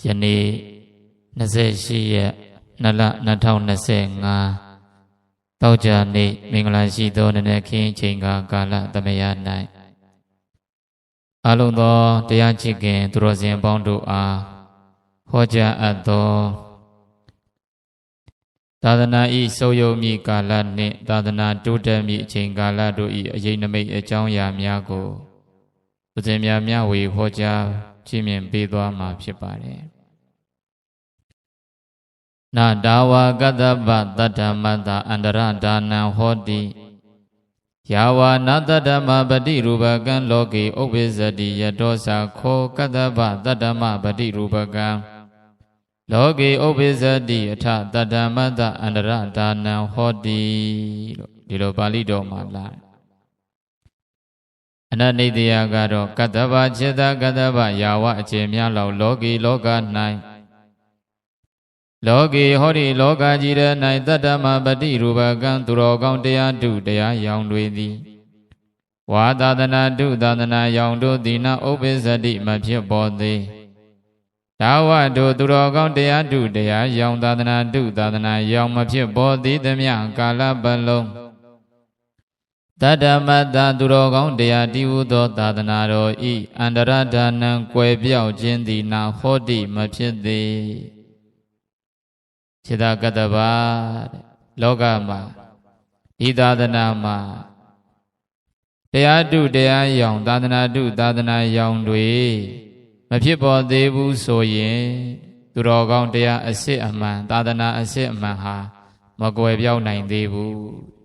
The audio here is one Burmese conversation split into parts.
ယနေ့28ရက်2လ2025တောက်ကြနေ့မင်္ဂလာရှိသောနနက်ခင်းချိန်ကကာလသမယ၌အလုံးသောတရားချစ်ခင်သူတော်စင်ပေါင်းတို့အားဟောကြားအပ်သောသာသနာဤစုံယုံမိကာလနှင့်သာသနာတိုးတက်မိအချိန်ကာလတို့ဤအရေးနမိတ်အကြောင်းအရာများကို ဦးဇင်များမျှဝေဟောကြားခြင်းမြင်ပေးသွားမှာဖြစ်ပါတယ်။နာဒါဝကတ္တပတတ္ထမတ္တအန္တရဒါနံဟောတိယာဝနာတတ္တမပတိရူပကံလောကေဥပ္ပဇ္ဇတိယတောစာခောကတ္တပတတ္တမပတိရူပကံလောကေဥပ္ပဇ္ဇတိအထတတ္တမတ္တအန္တရဒါနံဟောတိလို့ဒီလိုပါဠိတော်မှာလာတယ် အနနိတယကတော့ကတ္တဗจิตကတ္တဗယာဝအခြေများလောက်လောကီလောက၌လောကီဟောဒီလောကကြီးရ၌တတ္တမပတိရူပကံသူတော်ကောင်းတရားတုတရားရောင်တွေသည်ဝါသာသနာတုသာသနာရောင်တို့သည်နာဥပ္ပဇ္ဇတိမဖြစ်ပေါ်သေးဒါဝတို့သူတော်ကောင်းတရားတုတရားရောင်သာသနာတုသာသနာရောင်မဖြစ်ပေါ်သေးသမျှကာလပတ်လုံး တတ္တမတ္တသူတော်ကောင်းတရားတည်ဟုသောသာသနာတော်ဤအန္တရဒါနံကွယ်ပြောက်ခြင်းသည်နာဟောတိမဖြစ်သေးခြေသာကတ္တပါတဲ့လောကမှာဤသာသနာမှာတရားတုတရားယောင်သာသနာတုသာသနာယောင်တွေမဖြစ်ပေါ်သေးဘူးဆိုရင်သူတော်ကောင်းတရားအစစ်အမှန်သာသနာအစစ်အမှန်ဟာမကွယ်ပြောက်နိုင်သေးဘူး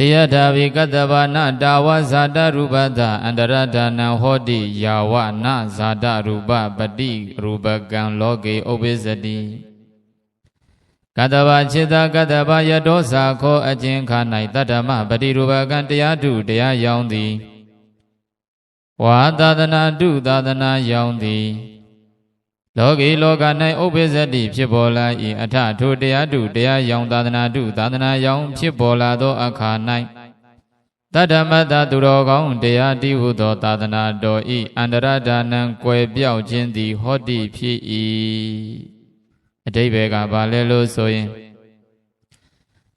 တရားဒါဝိကတ္တဘာနတာဝဇာတရူပတအန္တရဒါနံဟောတိယာဝနဇာတရူပပတိရူပကံလောကေဥပ္ပဇ္ဇတိကတ္တဘာจิตကတ္တဘာယတောဇာခောအကျဉ်ခါ၌တတ္တမပတိရူပကံတရားတုတရားယောင်းသည်ဝါသာသနာတုသာသနာယောင်းသည် လောကီလောက၌ဥပ္ပဇ္ဇတိဖြစ်ပေါ်လာ၏အထထိုတရားတုတရားယောင်သာသနာတုသာသနာယောင်ဖြစ်ပေါ်လာသောအခါ၌တတ္တမတ္တသူတော်ကောင်းတရားတည်ဟုသောသာသနာတော်ဤအန္တရဒါနံကွယ်ပြောက်ခြင်းသည်ဟောတိဖြစ်၏အတိဘယ်ကဘာလဲလို့ဆိုရင်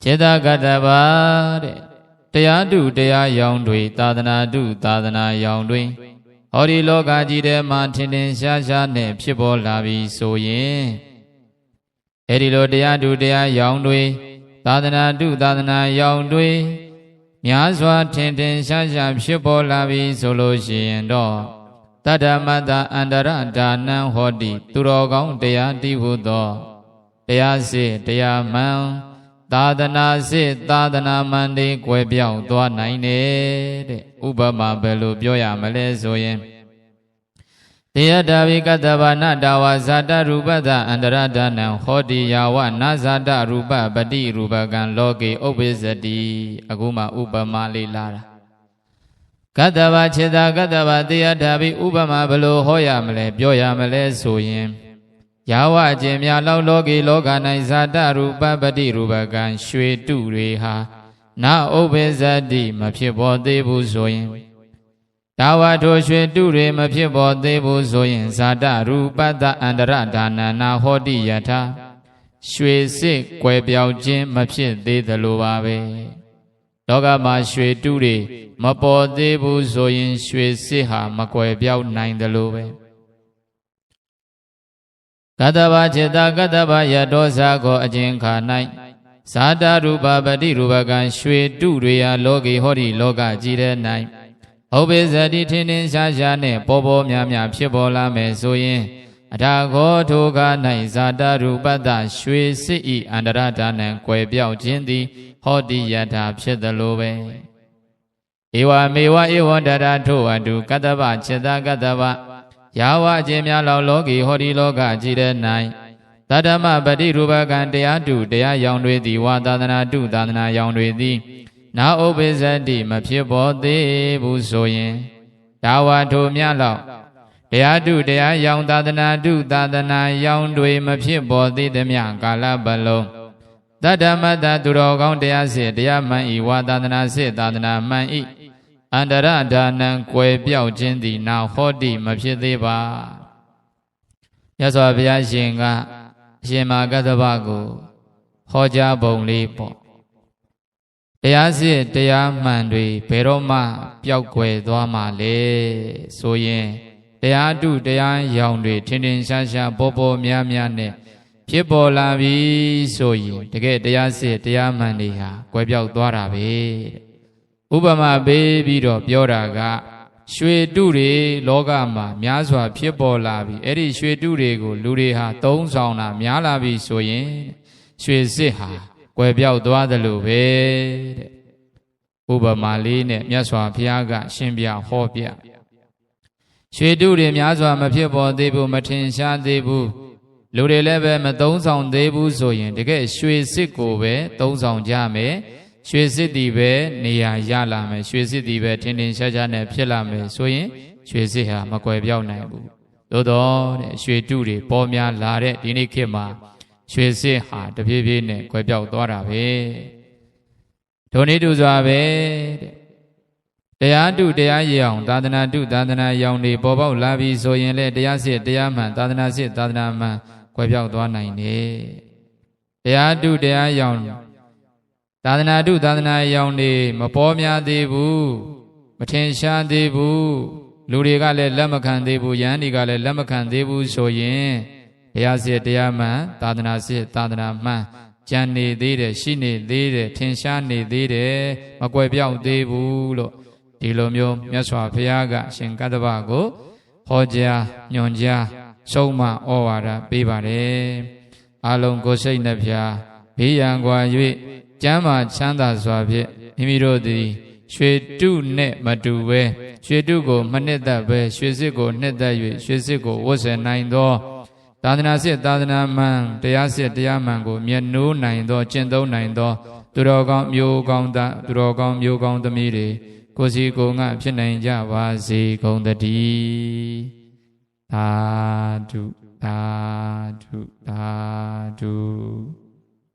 ခြေသာကတ္တပါတဲ့တရားတုတရားယောင်တွေသာသနာတုသာသနာယောင်တွေ ဟောဒီလောကကြီးထဲမှာထင်ထင်ရှားရှားနဲ့ဖြစ်ပေါ်လာပြီဆိုရင်အဲ့ဒီလိုတရားဓုတရားရောင်တွေသာသနာဓုသာသနာရောင်တွေများစွာထင်ထင်ရှားရှားဖြစ်ပေါ်လာပြီဆိုလို့ရှိရင်တော့တတ္တမတ္တအန္တရဒါနံဟောတိသူတော်ကောင်းတရားတည်ဟုသောတရားစစ်တရားမှန် သာသနာစစ်သာသနာမှန်တွေကွယ်ပြောင်းသွားနိုင်တယ်တဲ့ဥပမာဘယ်လိုပြောရမလဲဆိုရင်တရားတာဝိကတ္တဘာနတာဝဇာတရူပတအန္တရဒါနံဟောတိယာဝနာဇာတရူပပတိရူပကံလောကေဥပ္ပိစတိအခုမှဥပမာလေးလာတာကတ္တဘာခြေသာကတ္တဘာတရားတာဝိဥပမာဘယ်လိုဟောရမလဲပြောရမလဲဆိုရင် ယာဝအကျင်များလောက်လောကီလောက၌ဇာတရူပပတိရူပကံရွှေတုတွေဟာနာဥပ္ပဇ္ဇတိမဖြစ်ပေါ်သေးဘူးဆိုရင်ဒါဝထိုရွှေတုတွေမဖြစ်ပေါ်သေးဘူးဆိုရင်ဇာတရူပတအန္တရဒါနနာဟောတိယထာရွှေစစ်ကွယ်ပြောင်ခြင်းမဖြစ်သေးသလိုပါပဲလောကမှာရွှေတုတွေမပေါ်သေးဘူးဆိုရင်ရွှေစစ်ဟာမကွယ်ပြောင်နိုင်သလိုပဲ ကတ္တဗจิตကတ္တဗယတောဇာကိုအကျဉ်ခါ၌ဇာတရူပပတိရူပကံရွှေတုတွေဟာလောကီဟောဒီလောကကြီးတဲ့၌ဥပ္ပဇ္ဇတိထင်းထင်းရှားရှားနဲ့ပေါ်ပေါ်များများဖြစ်ပေါ်လာမယ်ဆိုရင်အထာခောထိုက၌ဇာတရူပတ္တရွှေစစ်ဤအန္တရဒါနံကွယ်ပြောက်ခြင်းသည် ဟောတိယထာဖြစ်သလိုပဲဧဝမေဝဧဝံတရာထိုအတုကတ္တဗจิตကတ္တဗ ယာဝအခြင်းများလောက်လောကီဟောဒီလောကကြီးတဲ့၌တတ္တမပတိရူပကံတရားတုတရားရောင်တွေသည်ဝါသာသနာတုသာသနာရောင်တွေသည်နာဥပ္ပဇ္ဇတိမဖြစ်ပေါ်သေးဘူးဆိုရင်ဒါဝါထိုမြလောက်တရားတုတရားရောင်သာသနာတုသာသနာရောင်တွေမဖြစ်ပေါ်သေးသမျှကာလပတ်လုံးတတ္တမတ္တသူတော်ကောင်းတရားစစ်တရားမှန်ဤဝါသာသနာစစ်သာသနာမှန်ဤ အန္တရဒါနံကွယ်ပြောက်ခြင်းသည်နာဟောတိမဖြစ်သေးပါမြတ်စွာဘုရားရှင်ကအရှင်မာကတ္တဗကိုဟောကြားပုံလေးပေါ့တရားစစ်တရားမှန်တွေဘယ်တော့မှပျောက်ကွယ်သွားမှာလေဆိုရင်တရားတုတရားရောင်တွေထင်ထင်ရှားရှားပေါ်ပေါ်များများနဲ့ဖြစ်ပေါ်လာပြီဆိုရင်တကယ်တရားစစ်တရားမှန်တွေဟာကွယ်ပြောက်သွားတာပဲတဲ့ ဥပမာပေးပြီးတော့ပြောတာက ရွှေတုတွေလောကမှာများစွာဖြစ်ပေါ်လာပြီအဲ့ဒီရွှေတုတွေကိုလူတွေဟာသုံးဆောင်တာများလာပြီဆိုရင်ရွှေစစ်ဟာကွယ်ပြောက်သွားတယ်လို့ပဲတဲ့ဥပမာလေးနဲ့မြတ်စွာဘုရားက ရှင်းပြဟောပြရွှေတုတွေများစွာမဖြစ်ပေါ်သေးဘူးမထင်ရှားသေးဘူးလူတွေလည်းပဲမသုံးဆောင်သေးဘူးဆိုရင်တကယ်ရွှေစစ်ကိုပဲသုံးဆောင်ကြမယ် ရွှေစစ်တီပဲနေရာရလာမယ်ရွှေစစ်တီပဲထင်ထင်ရှားရှားနဲ့ဖြစ်လာမယ်ဆိုရင်ရွှေစစ်ဟာမကွယ်ပြောက်နိုင်ဘူးသို့တော့တဲ့ရွှေတုတွေပေါ်များလာတဲ့ဒီနေ့ခေတ်မှာရွှေစစ်ဟာတပြေးပြေးနဲ့ကွယ်ပြောက်သွားတာပဲဒုနေတူစွာပဲတဲ့တရားတုတရားရအောင်သာသနာတုသာသနာရောင်တွေပေါ်ပေါက်လာပြီဆိုရင်လေတရားစစ်တရားမှန်သာသနာစစ်သာသနာမှန်ကွယ်ပြောက်သွားနိုင်တယ်တရားတုတရားရောင် သာသနာတုသာသနာရောင်တွေမပေါ်များသေးဘူးမထင်ရှားသေးဘူးလူတွေကလည်းလက်မခံသေးဘူးယန္တိကလည်းလက်မခံသေးဘူးဆိုရင်တရားစစ်တရားမှန်သာသနာစစ်သာသနာမှန်ကြံနေသေးတယ်ရှိနေသေးတယ်ထင်ရှားနေသေးတယ်မကွယ်ပြောက်သေးဘူးလို့ဒီလိုမျိုးမြတ်စွာဘုရားကရှင်ကတ္တဗကိုဟောကြားညွှန်ကြားဆုံးမဩဝါဒပေးပါတယ်အလုံးကိုယ်စိတ်နှဖျားဘေးရန်ကွာ၍ ကျမ်းမာချမ်းသာစွာဖြင့်မိမိတို့သည်ရွှေတုနဲ့မတူပဲရွှေတုကိုမနှစ်သက်ပဲရွှေစစ်ကိုနှစ်သက်၍ရွှေစစ်ကိုဝတ်ဆင်နိုင်သောသာသနာစစ်သာသနာမှန်တရားစစ်တရားမှန်ကိုမျက်နှိုးနိုင်သောကျင့်သုံးနိုင်သော သူတော်ကောင်းမျိုးကောင်းသားသူတော်ကောင်းမျိုးကောင်းသမီးတွေကိုယ်စီကိုယ်ငါဖြစ်နိုင်ကြပါစေကုန်သတည်းသာဓုသာဓုသာဓု